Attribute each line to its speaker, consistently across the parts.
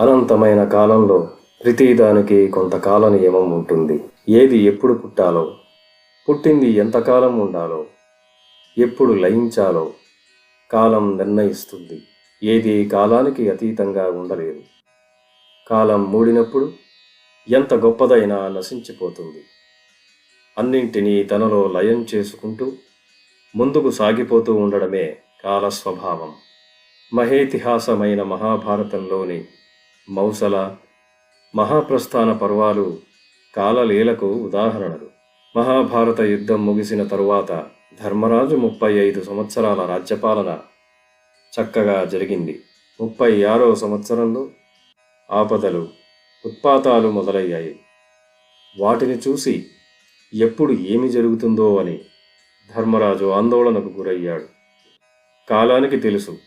Speaker 1: అనంతమైన కాలంలో ప్రతిదానికి కొంతకాల నియమం ఉంటుంది. ఏది ఎప్పుడు పుట్టాలో పుట్టింది ఎంతకాలం ఉండాలో ఎప్పుడు లయించాలో కాలం నిర్ణయిస్తుంది. ఏది కాలానికి అతీతంగా ఉండలేదు. కాలం మూడినప్పుడు ఎంత గొప్పదైనా నశించిపోతుంది. అన్నింటినీ తనలో లయం చేసుకుంటూ ముందుకు సాగిపోతూ ఉండడమే కాలస్వభావం. మహేతిహాసమైన మహాభారతంలోని మౌసల మహాప్రస్థాన పర్వాలు కాలలీలకు ఉదాహరణలు. మహాభారత యుద్ధం ముగిసిన తరువాత ధర్మరాజు ముప్పై ఐదు సంవత్సరాల రాజ్యపాలన చక్కగా జరిగింది. ముప్పై ఆరో సంవత్సరంలో ఆపదలు ఉత్పాతాలు మొదలయ్యాయి. వాటిని చూసి ఎప్పుడు ఏమి జరుగుతుందో అని ధర్మరాజు ఆందోళనకు గురయ్యాడు. కాలానికి తెలుసు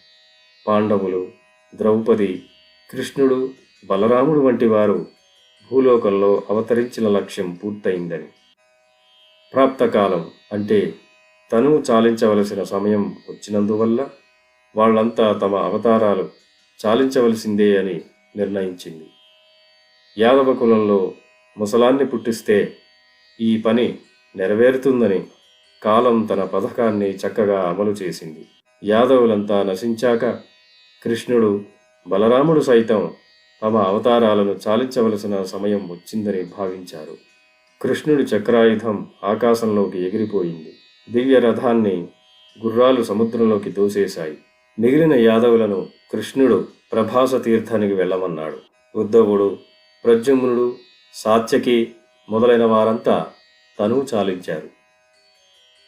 Speaker 1: పాండవులు ద్రౌపది కృష్ణుడు బలరాముడు వంటి వారు భూలోకంలో అవతరించిన లక్ష్యం పూర్తయిందని. ప్రాప్తకాలం అంటే తను చాలించవలసిన సమయం వచ్చినందువల్ల వాళ్ళంతా తమ అవతారాలు చాలించవలసిందే అని నిర్ణయించింది. యాదవ కులంలో ముసలాన్ని పుట్టిస్తే ఈ పని నెరవేరుతుందని కాలం తన పథకాన్ని చక్కగా అమలు చేసింది. యాదవులంతా నశించాక కృష్ణుడు బలరాముడు సైతం తమ అవతారాలను చాలించవలసిన సమయం వచ్చిందని భావించారు. కృష్ణుడి చక్రాయుధం ఆకాశంలోకి ఎగిరిపోయింది. దివ్య రథాన్ని గుర్రాలు సముద్రంలోకి దూసేశాయి మిగిలిన యాదవులను కృష్ణుడు ప్రభాస తీర్థానికి వెళ్ళమన్నాడు. ఉద్ధవుడు ప్రద్యుమ్నుడు సాత్యకి మొదలైన వారంతా తను చాలించారు.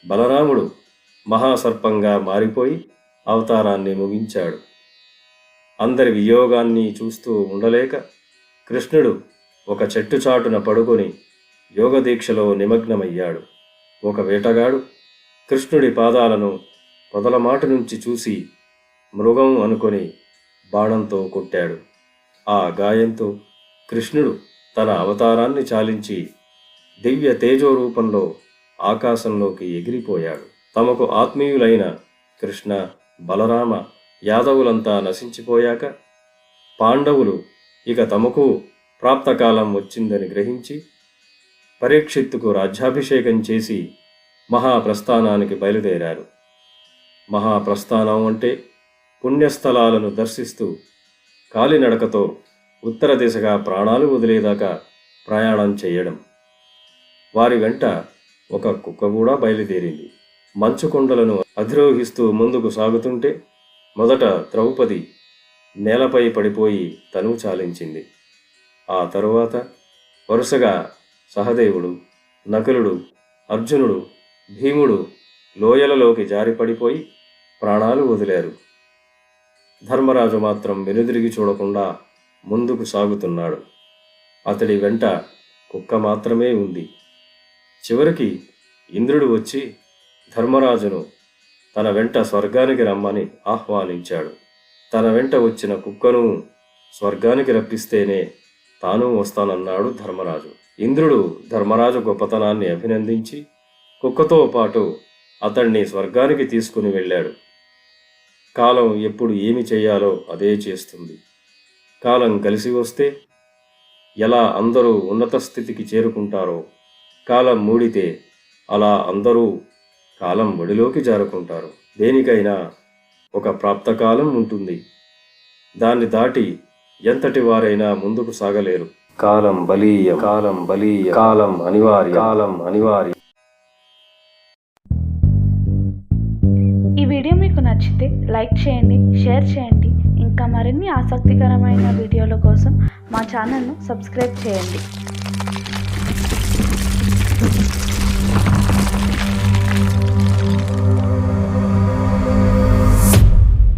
Speaker 1: బలరాముడు మహాసర్పంగా మారిపోయి అవతారాన్ని ముగించాడు. అందరి వియోగాన్ని చూస్తూ ఉండలేక కృష్ణుడు ఒక చెట్టు చాటున పడుకొని యోగదీక్షలో నిమగ్నమయ్యాడు. ఒక వేటగాడు కృష్ణుడి పాదాలను పొదలమాటు నుంచి చూసి మృగం అనుకొని బాణంతో కొట్టాడు. ఆ గాయంతో కృష్ణుడు తన అవతారాన్ని చాలించి దివ్య తేజో రూపంలో ఆకాశంలోకి ఎగిరిపోయాడు. తమకు ఆత్మీయులైన కృష్ణ బలరామ యాదవులంతా నశించిపోయాక పాండవులు ఇక తమకు ప్రాప్తకాలం వచ్చిందని గ్రహించి పరీక్షిత్తుకు రాజ్యాభిషేకం చేసి మహాప్రస్థానానికి బయలుదేరారు. మహాప్రస్థానం అంటే పుణ్యస్థలాలను దర్శిస్తూ కాలినడకతో ఉత్తర దిశగా ప్రాణాలు వదిలేదాకా ప్రయాణం చేయడం. వారి వెంట ఒక కుక్క కూడా బయలుదేరింది. మంచు కొండలను అధిరోహిస్తూ ముందుకు సాగుతుంటే మొదట ద్రౌపది నేలపై పడిపోయి తను చాలించింది. ఆ తరువాత వరుసగా సహదేవుడు నకులుడు అర్జునుడు భీముడు లోయలలోకి జారిపడిపోయి ప్రాణాలు వదిలారు. ధర్మరాజు మాత్రం వెనుదిరిగి చూడకుండా ముందుకు సాగుతున్నాడు. అతడి వెంట కుక్క మాత్రమే ఉంది. చివరికి ఇంద్రుడు వచ్చి ధర్మరాజును తన వెంట స్వర్గానికి రమ్మని ఆహ్వానించాడు. తన వెంట వచ్చిన కుక్కను స్వర్గానికి రప్పిస్తేనే తాను వస్తానన్నాడు ధర్మరాజు. ఇంద్రుడు ధర్మరాజు గొప్పతనాన్ని అభినందించి కుక్కతో పాటు అతన్ని స్వర్గానికి తీసుకుని వెళ్ళాడు. కాలం ఎప్పుడు ఏమి చేయాలో అదే చేస్తుంది. కాలం కలిసి వస్తే ఎలా అందరూ ఉన్నత స్థితికి చేరుకుంటారో కాలం మూడితే అలా అందరూ కాలం ఒడిలోకి జారుకుంటారు. దేనికైనా ఒక ప్రాప్తకాలం ఉంటుంది. దాన్ని దాటి ఎంతటి వారైనా ముందుకు సాగలేరు. కాలం బలీయం కాలం బలీయ కాలం అనివార్య కాలం అనివార్య.
Speaker 2: ఈ వీడియో మీకు నచ్చితే లైక్ చేయండి షేర్ చేయండి. ఇంకా మరిన్ని ఆసక్తికరమైన వీడియోల కోసం మా ఛానల్ను సబ్స్క్రైబ్ చేయండి.